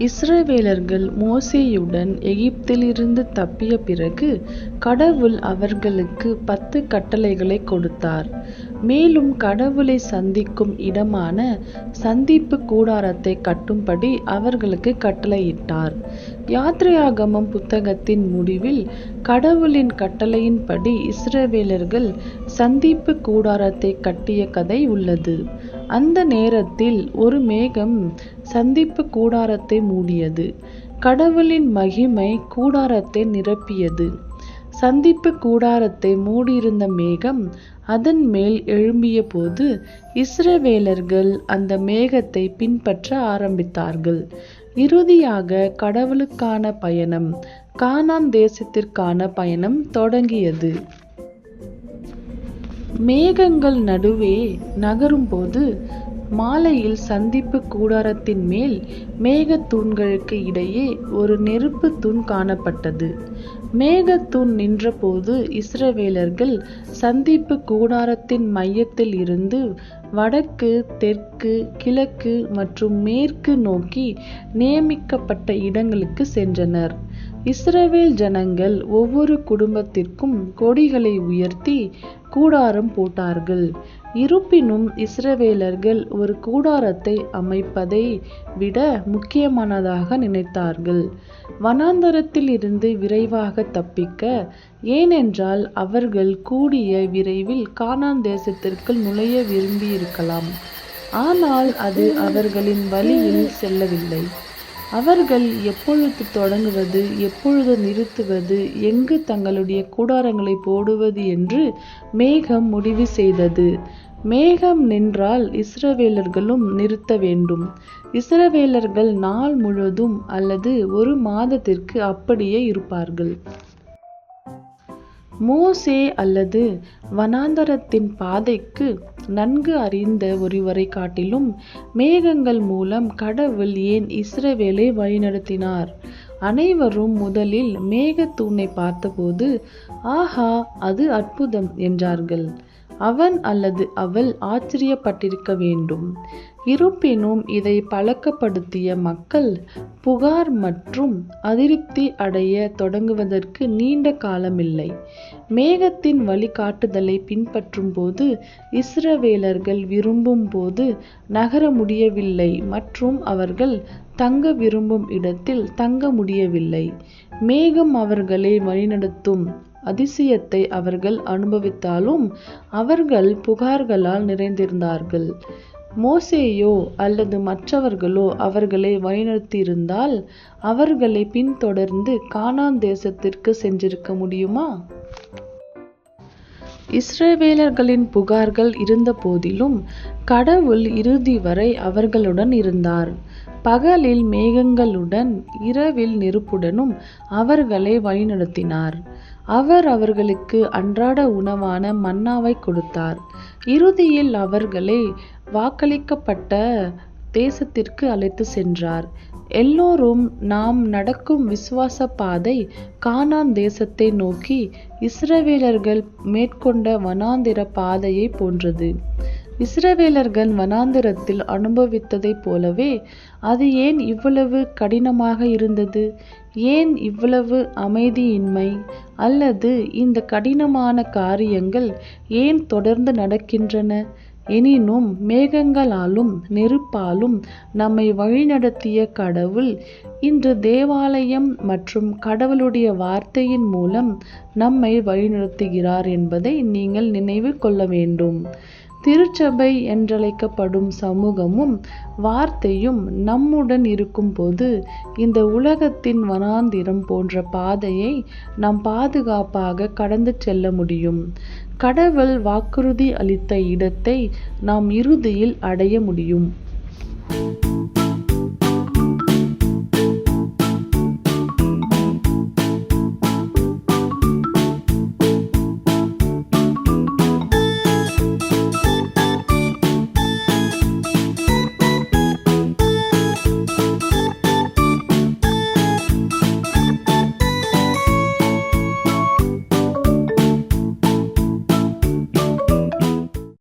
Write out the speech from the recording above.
இஸ்ரவேலர்கள் மோசேயுடன் எகிப்திலிருந்து தப்பிய பிறகு கடவுள் அவர்களுக்கு பத்து கட்டளைகளைக் கொடுத்தார். மேலும் கடவுளை சந்திக்கும் இடமான சந்திப்பு கூடாரத்தை கட்டும்படி அவர்களுக்கு கட்டளையிட்டார். யாத்ரையாகமம் புத்தகத்தின் முடிவில் கடவுளின் கட்டளையின்படி இஸ்ரவேலர்கள் சந்திப்பு கூடாரத்தை கட்டிய கதை உள்ளது. அந்த நேரத்தில் ஒரு மேகம் சந்திப்பு கூடாரத்தை மூடியது. கடவுளின் மகிமை கூடாரத்தை நிரப்பியது. சந்திப்பு கூடாரத்தை மூடியிருந்த மேகம் அதன் மேல் எழும்பியபோது இஸ்ரவேலர்கள் அந்த மேகத்தைப் பின்பற்ற ஆரம்பித்தார்கள். இறுதியாக கடவுளுக்கான பயணம் கானான் தேசத்திற்கான பயணம் தொடங்கியது. மேகங்கள் நடுவே நகரும்போது மாலையில் சந்திப்பு கூடாரத்தின் மேல் மேகத்தூண்களுக்கு இடையே ஒரு நெருப்பு தூண் காணப்பட்டது. மேகத்தூண் நின்றபோது இஸ்ரவேலர்கள் சந்திப்பு கூடாரத்தின் மையத்தில் இருந்து வடக்கு தெற்கு கிழக்கு மற்றும் மேற்கு நோக்கி நியமிக்கப்பட்ட இடங்களுக்கு சென்றனர். இஸ்ரவேல் ஜனங்கள் ஒவ்வொரு குடும்பத்திற்கும் கொடிகளை உயர்த்தி கூடாரம் போட்டார்கள். இருப்பினும் இஸ்ரவேலர்கள் ஒரு கூடாரத்தை அமைப்பதை விட முக்கியமானதாக நினைத்தார்கள் வனாந்தரத்தில் இருந்து விரைவாக தப்பிக்க. ஏனென்றால் அவர்கள் கூடிய விரைவில் கானான் தேசத்திற்குள் நுழைய விரும்பியிருக்கலாம். ஆனால் அது அவர்களின் வழியில் செல்லவில்லை. அவர்கள் எப்பொழுது தொடங்குவது எப்பொழுது நிறுத்துவது எங்கு தங்களுடைய கூடாரங்களைப் போடுவது என்று மேகம் முடிவு செய்தது. மேகம் நின்றால் இஸ்ரவேலர்களும் நிறுத்த வேண்டும். இஸ்ரவேலர்கள் நாள் முழுவதும் அல்லது ஒரு மாதத்திற்கு அப்படியே இருப்பார்கள். மோசே அல்லது வனாந்தரத்தின் பாதைக்கு நன்கு அறிந்த ஒருவரை காட்டிலும் மேகங்கள் மூலம் கடவுள் ஏன் இஸ்ரவேலை வழிநடத்தினார்? அனைவரும் முதலில் மேகத்தூணை பார்த்தபோது ஆஹா அது அற்புதம் என்றார்கள். அவன் அல்லது அவள் ஆச்சரியப்பட்டிருக்க வேண்டும். இருப்பினும் இதை பழக்கப்படுத்திய மக்கள் புகார் மற்றும் அதிருப்தி அடைய தொடங்குவதற்கு நீண்ட காலமில்லை. மேகத்தின் வழிகாட்டுதலை பின்பற்றும் போது இஸ்ரவேலர்கள் விரும்பும் போது நகர முடியவில்லை மற்றும் அவர்கள் தங்க விரும்பும் இடத்தில் தங்க முடியவில்லை. மேகம் அவர்களை வழிநடத்தும் அதிசயத்தை அவர்கள் அனுபவித்தாலும் அவர்கள் புகார்களால் நிறைந்திருந்தார்கள். மோசேயோ அல்லது மற்றவர்களோ அவர்களை வழிநடத்தியிருந்தால் அவர்களை பின்தொடர்ந்து கானான் தேசத்திற்கு சென்றிருக்க முடியுமா? இஸ்ரேவேலர்களின் புகார்கள் இருந்தபோதிலும் கடவுள் இறுதி வரை அவர்களுடன் இருந்தார். பகலில் மேகங்களுடன் இரவில் நெருப்புடனும் அவர்களை வழிநடத்தினார். அவர் அவர்களுக்கு அன்றாட உணவான மன்னாவைக் கொடுத்தார். இறுதியில் அவர்களை வாக்களிக்கப்பட்ட தேசத்திற்கு அழைத்துச் சென்றார். எல்லோரும் நாம் நடக்கும் விசுவாசப் பாதை கானான் தேசத்தை நோக்கி இஸ்ரவேலர்கள் மேற்கொண்ட வனாந்திரப் பாதையைப் போன்றது. இஸ்ரவேலர்கள் வனாந்திரத்தில் அனுபவித்ததைப் போலவே அது ஏன் இவ்வளவு கடினமாக இருந்தது? ஏன் இவ்வளவு அமைதியின்மை? அல்லது இந்த கடினமான காரியங்கள் ஏன் தொடர்ந்து நடக்கின்றன? எனினும் மேகங்களாலும் நெருப்பாலும் நம்மை வழிநடத்திய கடவுள் இன்று தேவாலயம் மற்றும் கடவுளுடைய வார்த்தையின் மூலம் நம்மை வழிநடத்துகிறார் என்பதை நீங்கள் நினைவு கொள்ள வேண்டும். திருச்சபை என்றழைக்கப்படும் சமூகமும் வார்த்தையும் நம்முடன் இருக்கும்போது இந்த உலகத்தின் வனாந்திரம் போன்ற பாதையை நாம் பாதுகாப்பாக கடந்து செல்ல முடியும். கடவுள் வாக்குறுதி அளித்த இடத்தை நாம் இறுதியில் அடைய முடியும்.